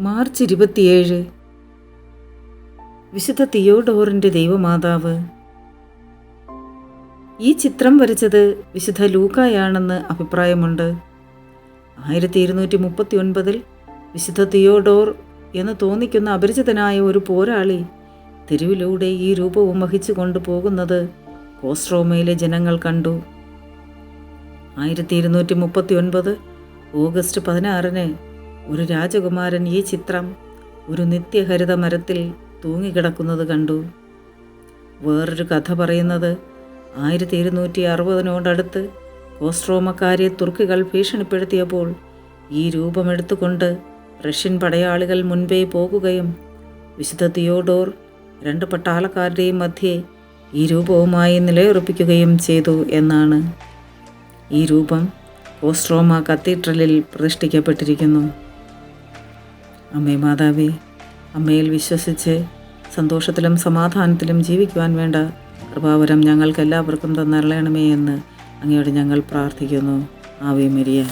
March ഇരുപത്തിയേഴ്. വിശുദ്ധ തിയോഡോറിന്റെ ദൈവമാതാവ്. ഈ ചിത്രം വരച്ചത് വിശുദ്ധ ലൂക്കായാണെന്ന് അഭിപ്രായമുണ്ട്. ആയിരത്തി ഇരുന്നൂറ്റി മുപ്പത്തി ഒൻപതിൽ വിശുദ്ധ തിയോഡോർ എന്ന് തോന്നിക്കുന്ന അപരിചിതനായ ഒരു പോരാളി തെരുവിലൂടെ ഈ രൂപവും വഹിച്ചു കൊണ്ടുപോകുന്നത് കോസ്ട്രോമയിലെ ജനങ്ങൾ കണ്ടു. ആയിരത്തി ഇരുന്നൂറ്റി മുപ്പത്തി ഒൻപത് ഓഗസ്റ്റ് പതിനാറിന് ഒരു രാജകുമാരൻ ഈ ചിത്രം ഒരു നിത്യഹരിത മരത്തിൽ തൂങ്ങിക്കിടക്കുന്നത് കണ്ടു. വേറൊരു കഥ പറയുന്നത് ആയിരത്തി ഇരുന്നൂറ്റി അറുപതിനോടടുത്ത് കോസ്ട്രോമക്കാരെ തുർക്കികൾ ഭീഷണിപ്പെടുത്തിയപ്പോൾ ഈ രൂപമെടുത്തുകൊണ്ട് റഷ്യൻ പടയാളികൾ മുൻപേ പോകുകയും വിശുദ്ധ തിയോഡോർ രണ്ട് പട്ടാളക്കാരുടെയും മധ്യേ ഈ രൂപവുമായി നിലയുറപ്പിക്കുകയും ചെയ്തു എന്നാണ്. ഈ രൂപം ഓസ്ട്രോമ കത്തീഡ്രലിൽ പ്രതിഷ്ഠിക്കപ്പെട്ടിരിക്കുന്നു. അമ്മേ മാതാവേ അമ്മയിൽ വിശ്വസിച്ച് സന്തോഷത്തിലും സമാധാനത്തിലും ജീവിക്കുവാൻ വേണ്ട കൃപാവരം ഞങ്ങൾക്ക് എല്ലാവർക്കും തന്നറിയണമേ എന്ന് അങ്ങയോട് ഞങ്ങൾ പ്രാർത്ഥിക്കുന്നു. Ave Maria.